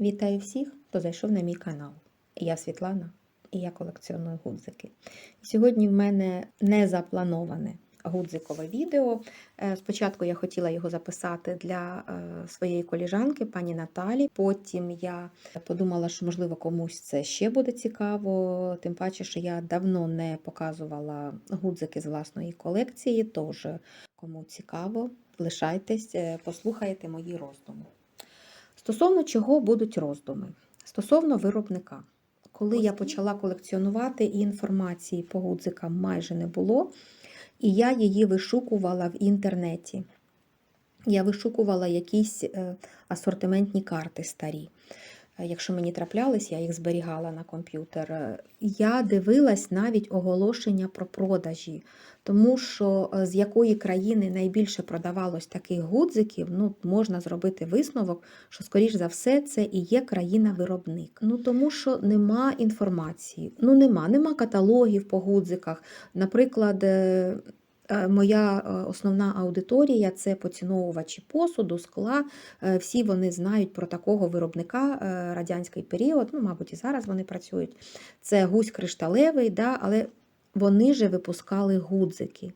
Вітаю всіх, хто зайшов на мій канал. Я Світлана і я колекціоную гудзики. Сьогодні в мене не заплановане гудзикове відео. Е, Спочатку я хотіла його записати для е, своєї коліжанки, пані Наталі. Потім я подумала, що можливо комусь це ще буде цікаво, тим паче, що я давно не показувала гудзики з власної колекції, тож кому цікаво, лишайтесь, е, послухайте мої роздуми. Стосовно чого будуть роздуми? Стосовно виробника. Коли я почала колекціонувати, і інформації по гудзикам майже не було, і я її вишукувала в інтернеті. Я вишукувала якісь е, асортиментні карти старі. Е, Якщо мені траплялись, я їх зберігала на комп'ютер. Е, Я дивилась навіть оголошення про продажі, тому що е, з якої країни найбільше продавалось таких гудзиків, ну, можна зробити висновок, що, скоріш за все, це і є країна-виробник. Ну, тому що нема інформації. Ну, нема, нема каталогів по гудзиках. Наприклад, Моя е, основна аудиторія це поціновувачі посуду, скла. Е, Всі вони знають про такого виробника е, радянський період. Ну, мабуть, і зараз вони працюють. Це гусь кришталевий, да, але вони же випускали гудзики.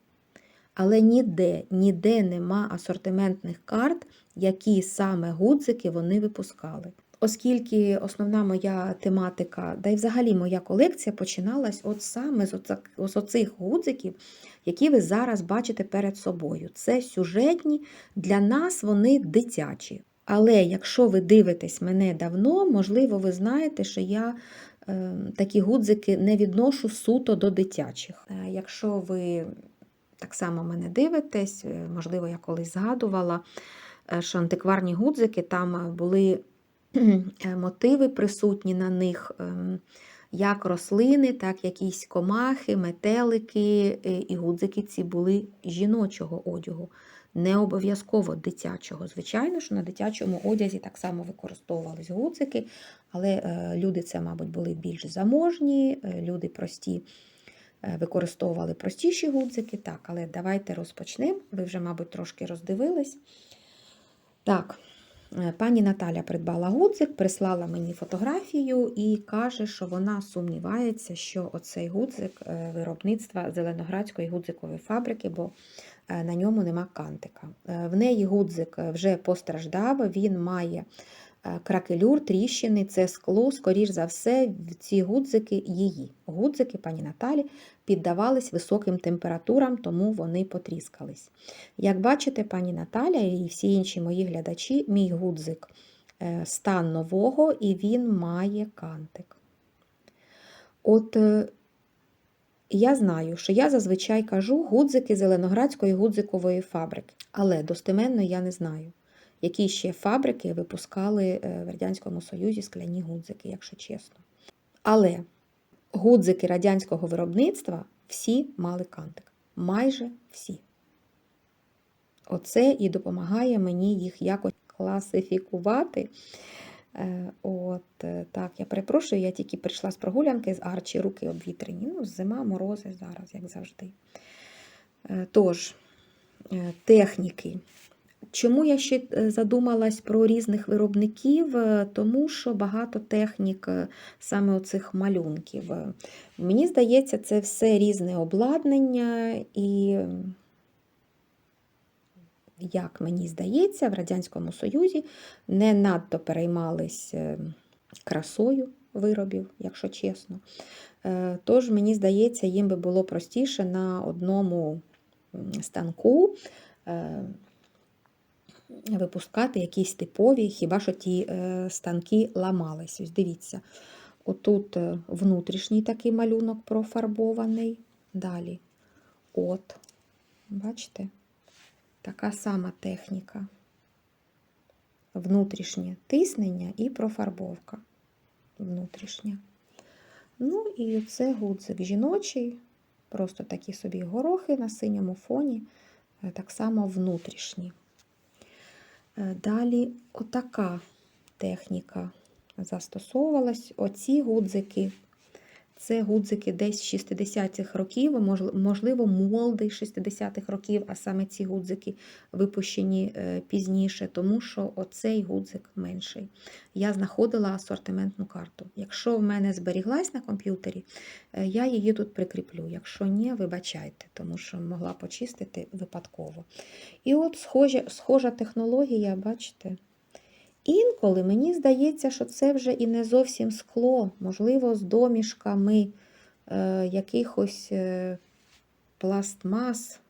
Але ніде, ніде нема асортиментних карт, які саме гудзики вони випускали. Оскільки основна моя тематика, да й взагалі моя колекція починалась от саме з оцих гудзиків, які ви зараз бачите перед собою. Це сюжетні, для нас вони дитячі. Але якщо ви дивитесь мене давно, можливо, ви знаєте, що я е, такі гудзики не відношу суто до дитячих. Е, якщо ви так само мене дивитесь, е, можливо, я колись згадувала, е, що антикварні гудзики там були мотиви присутні на них. ем, як рослини, так якісь комахи, метелики е, і гудзики ці були жіночого одягу, не обов'язково дитячого. Звичайно, що на дитячому одязі так само використовувались гудзики, але е, люди це, мабуть, були більш заможні, е, люди прості е, використовували простіші гудзики. Так, але давайте розпочнемо. Ви вже, мабуть, трошки роздивились. Так, Е, Пані Наталя придбала гудзик, прислала мені фотографію і каже, що вона сумнівається, що оцей гудзик е, виробництва Зеленоградської гудзикової фабрики, бо е, на ньому нема кантика. Е, В неї гудзик вже постраждав, він має е, кракелюр, тріщини, це скло, скоріш за все, ці гудзики її. Гудзики пані Наталі піддавались високим температурам, тому вони потріскались. Як бачите, пані Наталя і всі інші мої глядачі, мій гудзик е, стан нового і він має кантик. От е, я знаю, що я зазвичай кажу гудзики Зеленоградської гудзикової фабрики, але достеменно я не знаю, які ще фабрики випускали е, в Радянському Союзі скляні гудзики, якщо чесно. Але гудзики радянського виробництва всі мали кантик. Майже всі. Оце і допомагає мені їх якось класифікувати. Е, От е, так, я перепрошую, я тільки прийшла з прогулянки з Арчі, руки обвітрені. Ну, зима, морози зараз, як завжди. Тож, техніки. Чому я ще е, задумалась про різних виробників? Е, Тому що багато технік е, саме оцих малюнків. Мені здається, це все різне обладнання і. Як мені здається, в Радянському Союзі не надто переймались красою виробів, якщо чесно. Тож, мені здається, їм би було простіше на одному станку випускати якісь типові, хіба що ті е, станки ламались. Ось дивіться, отут е, внутрішній такий малюнок профарбований. Далі. От, бачите? Така сама техніка. Внутрішнє тиснення і профарбовка. Внутрішня. Ну і це гудзик жіночий, просто такі собі горохи на синьому фоні, е, так само внутрішні. Е, Далі отака техніка застосовувалась. Оці гудзики Це гудзики десь 60-х років, можливо, молди 60-х років, а саме ці гудзики випущені е, пізніше, тому що оцей гудзик менший. Я знаходила асортиментну карту. Якщо в мене зберіглась на комп'ютері, е, я її тут прикріплю. Якщо ні, вибачайте, тому що могла почистити випадково. І от схожа, схожа технологія, бачите? Інколи мені здається, що це вже і не зовсім скло, можливо, з домішками е, якихось е, пластмас.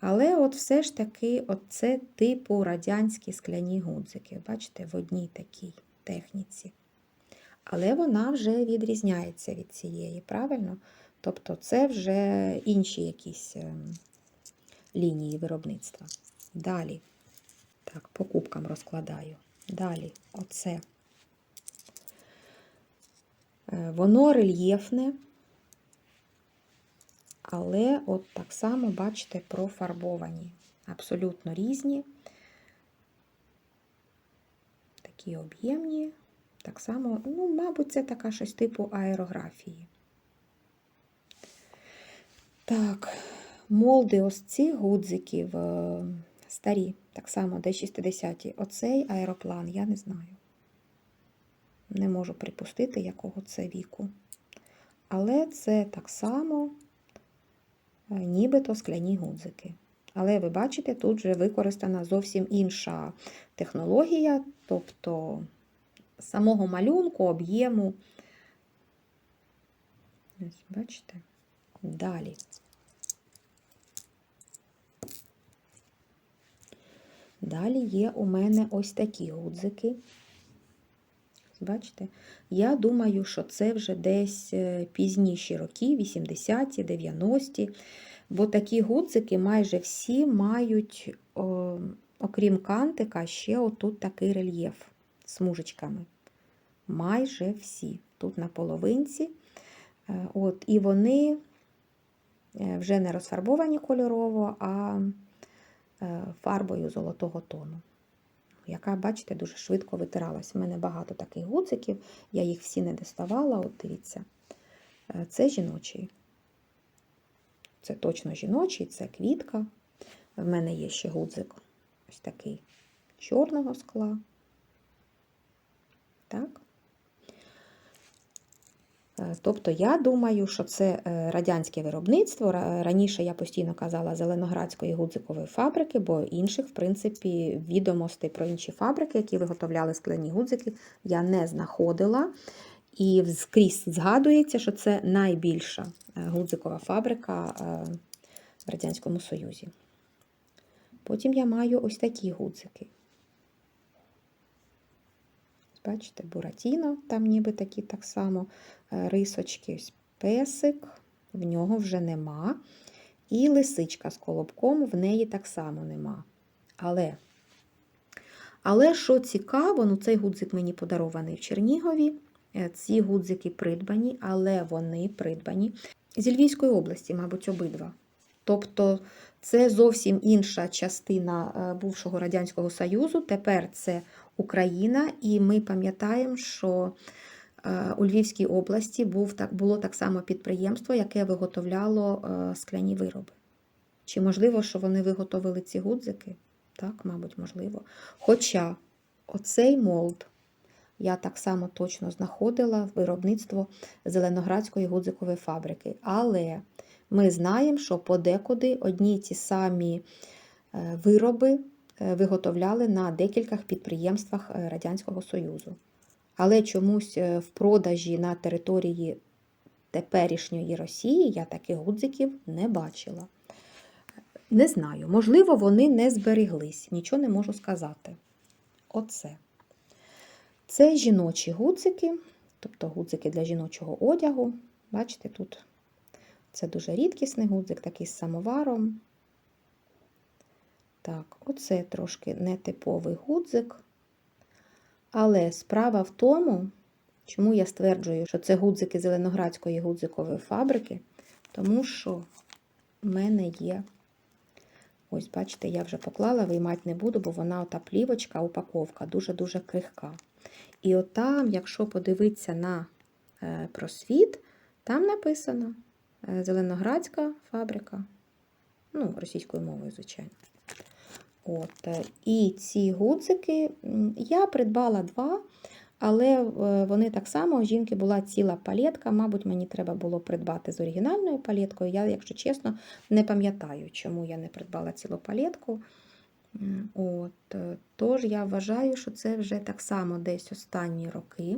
Але от все ж таки от це типу радянські скляні гудзики. Бачите, в одній такій техніці. Але вона вже відрізняється від цієї, правильно? Тобто це вже інші якісь ем, лінії виробництва. Далі. Так, по кубкам розкладаю. Далі, оце. Е, Воно рельєфне, але от так само, бачите, профарбовані. Абсолютно різні. Такі об'ємні. Так само, ну, мабуть, це така щось типу аерографії. Так, молди ось цих гудзиків е, старі, так само, де 60-ті. Оцей аероплан, я не знаю. Не можу припустити, якого це віку. Але це так само, е, нібито скляні гудзики. Але ви бачите, тут вже використана зовсім інша технологія, тобто самого малюнку, об'єму. Бачите? Далі. Далі є у мене ось такі гудзики. Бачите? Я думаю, що це вже десь е, пізніші роки, 80-ті, 90-ті. Бо такі гудзики майже всі мають, о, окрім кантика, ще отут такий рельєф з смужечками. Майже всі. Тут на половинці. Е, От, і вони е, вже не розфарбовані кольорово, а фарбою золотого тону, яка, бачите, дуже швидко витиралась. У мене багато таких гудзиків, я їх всі не доставала. От дивіться, Е, це жіночий. Це точно жіночий, це квітка. В мене є ще гудзик ось такий чорного скла. Так. Е, Тобто я думаю, що це е, радянське виробництво. Раніше я постійно казала Зеленоградської гудзикової фабрики, бо інших, в принципі, відомостей про інші фабрики, які виготовляли скляні гудзики, я не знаходила. І скрізь згадується, що це найбільша е, гудзикова фабрика в Радянському Союзі. Потім я маю ось такі гудзики. Бачите, Буратіно, там ніби такі так само е, рисочки. Ось песик, в нього вже нема. І лисичка з колобком, в неї так само нема. Але, але що цікаво, ну цей гудзик мені подарований в Чернігові. Е, Ці гудзики придбані, але вони придбані зі Львівської області, мабуть, обидва. Тобто це зовсім інша частина е, бувшого Радянського Союзу. Тепер це Україна, і ми пам'ятаємо, що е, у Львівській області був, так, було так само підприємство, яке виготовляло е, скляні вироби. Чи можливо, що вони виготовили ці гудзики? Так, мабуть, можливо. Хоча оцей молд я так само точно знаходила виробництво Зеленоградської гудзикової фабрики. Але ми знаємо, що подекуди одні ті самі е, вироби виготовляли на декількох підприємствах е, Радянського Союзу. Але чомусь е, в продажі на території теперішньої Росії я таких гудзиків не бачила. Не знаю, можливо, вони не збереглись, нічого не можу сказати. Оце. Це жіночі гудзики, тобто гудзики для жіночого одягу. Бачите, тут це дуже рідкісний гудзик, такий з самоваром. Так, оце трошки нетиповий гудзик. Але справа в тому, чому я стверджую, що це гудзики Зеленоградської гудзикової фабрики, тому що в мене є. Ось, бачите, я вже поклала, виймати не буду, бо вона ота плівочка, упаковка дуже-дуже крихка. І отам, якщо подивитися на е, просвіт, там написано е, Зеленоградська фабрика. Ну, російською мовою, звичайно. От, е, і ці гудзики я придбала два, але е, вони так само, у жінки була ціла палетка. Мабуть, мені треба було придбати з оригінальною палеткою. Я, якщо чесно, не пам'ятаю, чому я не придбала цілу палетку. От, е, тож я вважаю, що це вже так само десь останні роки.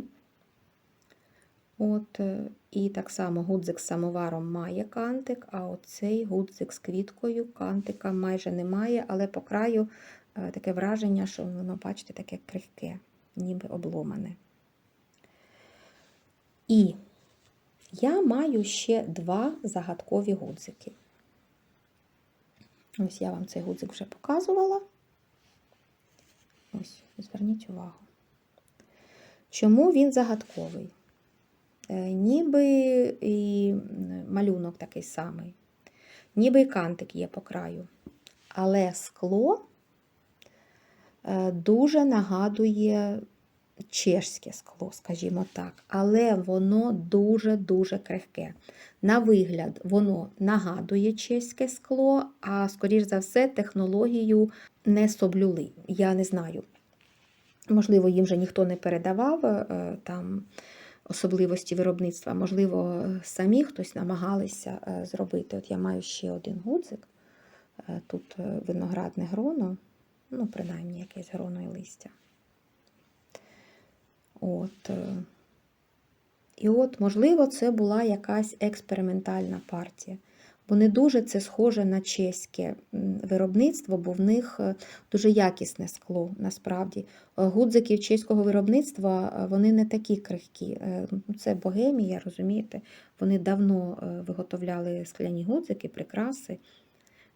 От, е, і так само гудзик з самоваром має кантик, а оцей гудзик з квіткою кантика майже немає, але по краю е, таке враження, що воно, бачите, таке крихке, ніби обломане. І я маю ще два загадкові гудзики. Ось я вам цей гудзик вже показувала. Ось, зверніть увагу. Чому він загадковий? Е, Ніби і малюнок такий самий, ніби і кантик є по краю. Але скло е, дуже нагадує чешське скло, скажімо так, але воно дуже-дуже крихке. На вигляд, воно нагадує чеське скло, а, скоріш за все, технологію не соблюли. Я не знаю. Можливо, їм вже ніхто не передавав е, там особливості виробництва. Можливо, самі хтось намагалися е, зробити. От я маю ще один гудзик. Е, Тут е, виноградне гроно, ну, принаймні якесь гроно і листя. От. І от, можливо, це була якась експериментальна партія. Бо не дуже це схоже на чеське виробництво, бо в них е, дуже якісне скло насправді. Е, Гудзики чеського виробництва е, вони не такі крихкі. Ну, Це богемія, розумієте? Вони давно виготовляли скляні гудзики, прикраси.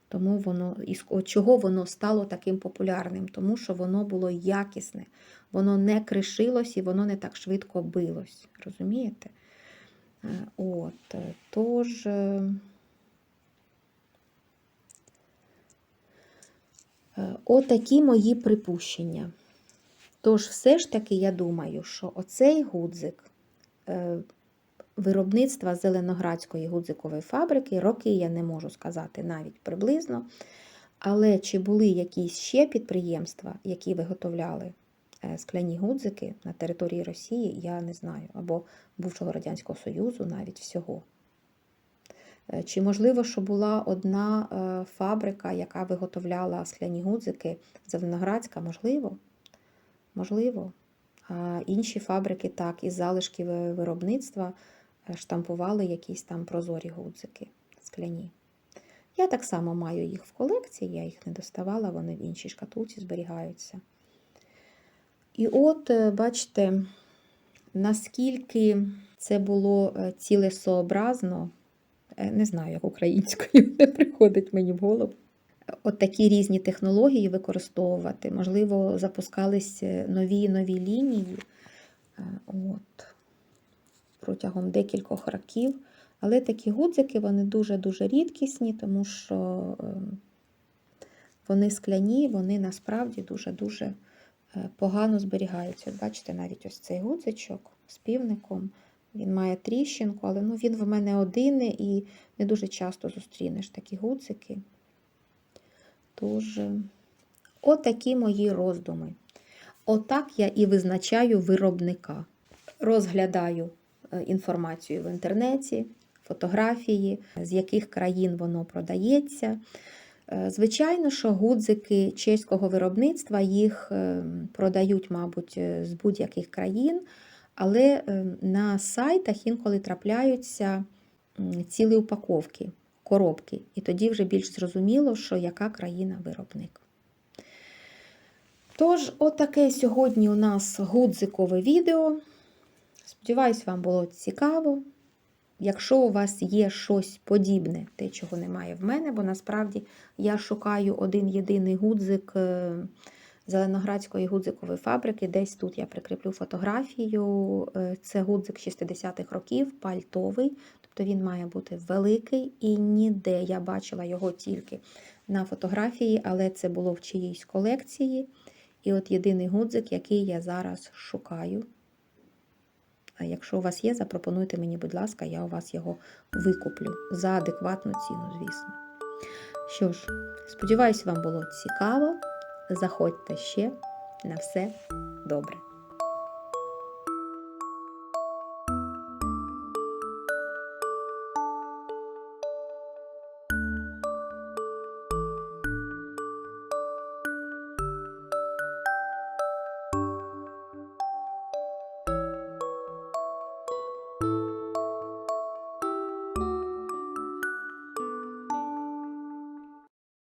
Тому воно, і чого воно стало таким популярним? Тому що воно було якісне, воно не кришилось і воно не так швидко билось. Розумієте? От, тож. е, Е, Отакі мої припущення. Тож, все ж таки, я думаю, що оцей гудзик е, виробництва Зеленоградської гудзикової фабрики, роки я не можу сказати навіть приблизно. Але чи були якісь ще підприємства, які виготовляли е, скляні гудзики на території Росії, я не знаю, або бувшого Радянського Союзу навіть всього. Е, Чи можливо, що була одна е, фабрика, яка виготовляла скляні гудзики Зеленоградська? Можливо. Можливо. А інші фабрики так, із залишків е, виробництва штампували якісь там прозорі гудзики скляні. Я так само маю їх в колекції, я їх не доставала, вони в іншій шкатулці зберігаються. І от, бачите, наскільки це було цілесообразно, не знаю, як українською не приходить мені в голову. От такі різні технології використовувати. Можливо, запускались е, нові нові лінії е, от, протягом декількох років. Але такі гудзики вони дуже-дуже рідкісні, тому що е, вони скляні, вони насправді дуже-дуже е, погано зберігаються. Бачите, навіть ось цей гудзичок з півником. Він має тріщинку, але ну, він в мене один і не дуже часто зустрінеш такі гудзики. Тож, отакі мої роздуми. Отак я і визначаю виробника. Розглядаю е, інформацію в інтернеті, фотографії, з яких країн воно продається. Е, Звичайно, що гудзики чеського виробництва їх е, продають, мабуть, е, з будь-яких країн, але е, на сайтах інколи трапляються цілі упаковки, коробки. І тоді вже більш зрозуміло, що яка країна виробник. Тож, отаке сьогодні у нас гудзикове відео. Сподіваюсь, вам було цікаво. Якщо у вас є щось подібне, те, чого немає в мене, бо насправді я шукаю один єдиний гудзик е, Зеленоградської гудзикової фабрики. Десь тут я прикріплю фотографію. Е, Це гудзик 60-х років, пальтовий, тобто він має бути великий і ніде я бачила його тільки на фотографії, але це було в чиїйсь колекції. І от єдиний гудзик, який я зараз шукаю. А якщо у вас є, запропонуйте мені, будь ласка, я у вас його викуплю за адекватну ціну, звісно. Що ж, сподіваюся, вам було цікаво. Заходьте ще на все добре.